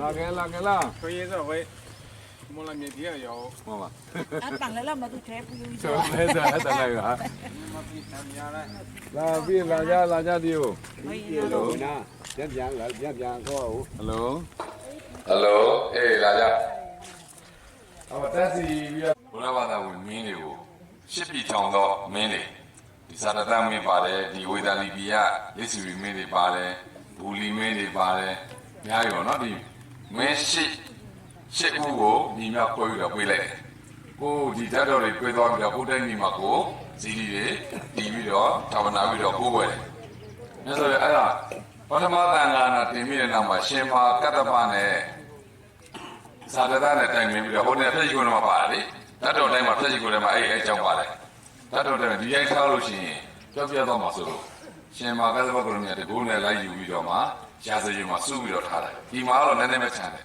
လာခဲ့လာခဲ့လား 所以说会，我那面天要， ဟောပါ အတန်လည်းမသူထဲပူး ဆိုလဲဆိုအဲ့တလိုက်ပါ 我比他们家嘞， လာပြီလာကြလာကြဒီကို မေး ပြေ ရ လို့ တော့ နာပြန်ပြန်လာပြန်ပြန်တော့ ဟယ်လိုဟယ်လိုအေးလာကြအော်တက်စီပြီးတော့ဘုရားဘာသာဝင်မင်းတွေကိုရှစ်ပြီချောင်းတော့မင်းတွေဒီစာတသမင်းပါတယ်ဒီဝေဒာလီပီယလက်စီရီမင်းတွေပါတယ်ဘူလီမင်းတွေပါတယ်အ များကြီးပေါ့နော်ဒီမင်းရှစ်ရှစ်ဦးကိုညီမခွဲပြီးတော့ပြေးလိုက်တယ်ကိုဒီတတ်တော်တွေပြေးသွားပြီးတော့ကိုတဲ့ညီမကိုဇီလီတွေတီးပြီးတော့တာဝနာပြီးတော့ကိုးွယ်တယ်မြတ်စွာဘုရားအဲ့ဒါပထမသံဃာနာတင်ပြီးတဲ့နောက်မှာရှင်မာကတ္တပနဲ့ဇာတတနဲ့တိုင်ပင်ပြီးတော့ဟိုနေ့ဖြည့်ရှိကုန်တော့ပါတယ်လေတတ်တော်တိုင်းမှာဖြည့်ရှိကုန်တယ်မှာအဲ့ဒီအကြောင်းပါတယ်တတ်တော်တိုင်းဒီတိုင်းထားလို့ရှိရင်ကြောက်ပြတော့မှာဆိုလို့ရှင်မာကတ္တပကရုဏာတကူနဲ့လိုက်ယူပြီးတော့မှ ရာဇဝင်မှာစုပြီးတော့ထားတယ်ဒီမှာတော့နည်းနည်းပဲခြံတယ်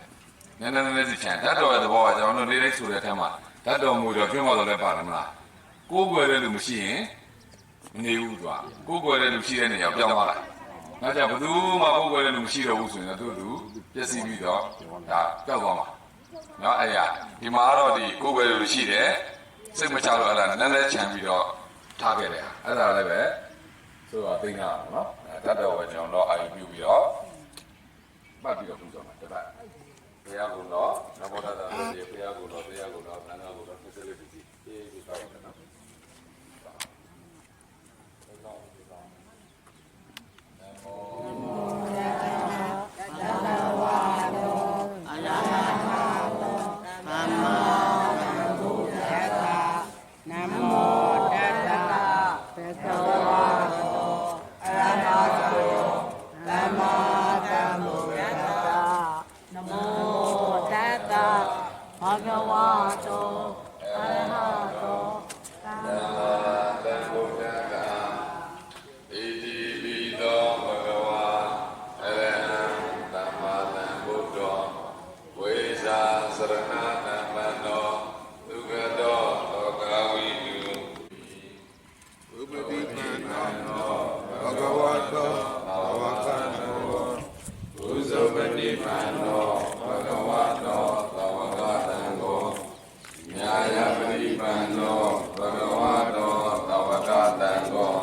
နည်းနည်းနည်းနည်းစီခြံတတ်တော်ရဲ့သဘောကကျွန်တော်တို့လေးလေးဆိုတဲ့အထက်မှာတတ်တော်မူတော့ပြင်းပါတော့လည်းပါတယ်မလားကိုယ်ွယ်တဲ့လူမရှိရင်မနေဘူးသူကကိုယ်ကွယ်တဲ့လူရှိတဲ့နေရာပြောင်းသွားတာ။နောက်ကြဘယ်သူမှကိုယ်ကွယ်တဲ့လူမရှိတော့ဘူးဆိုရင်တော့သူ့သူပျက်စီးပြီးတော့ဒါပြောက်သွားမှာ။နော်အဲ့ရဒီမှာတော့ဒီကိုယ်ကွယ်တဲ့လူရှိတယ်စိတ်မချလို့အဲ့ဒါနည်းနည်းချမ်းပြီးတော့ထားခဲ့တယ်။အဲ့ဒါလည်းပဲဆိုတော့သိနေတာနော်။တတ်တော်ပဲကျွန်တော်တော့အာရုံပြုပြီးတော့ ပတ်ပြီးတော့ပူဇော်မှာတပတ်ဘုရားကုံတော်နမောတတ္တဘုရားကုံတော်တရားကုံတော်သံဃာကုံတော်သစ္စာလေးပစ္စည်းအေးဒီတော့နော် နမောတတ္တဘဂဝါတောအရဟတောသမ္မာသမ္ဗုဒ္ဓတ္တနမောတတ္တ ဘဂဝါတောအရဟတောသမ္မာသံဃုတ္တကဣတိပိသောဘဂဝါအရဟံသမ္မာသမ္ဗုဒ္ဓောဝိဇာစရဏသမ္မနောသုခတောလောကဝိတုဥပတိပန္နောဘဂဝတောဘဝကံနောဘုဇောပတိပန္နောဘဂဝတောသဝကတံကိုညာယပတိပန္နောဘဂဝတောသဝကတံကို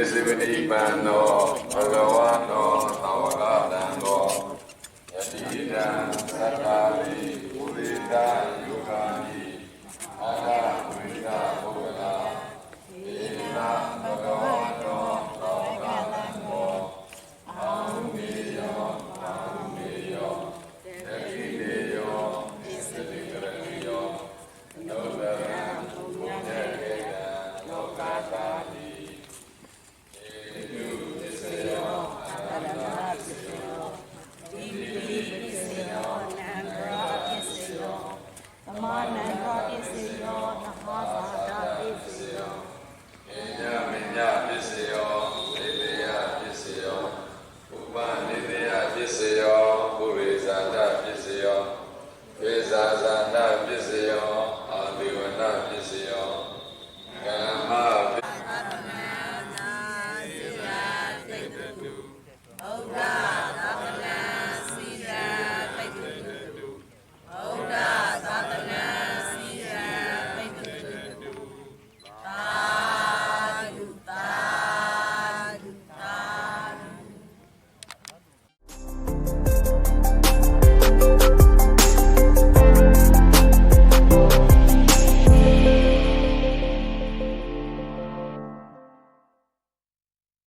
သံဝေစီပတိပန္နောဘဂဝတောသဝကတံကိုယတိတံသတ္တာရိပုရိသံ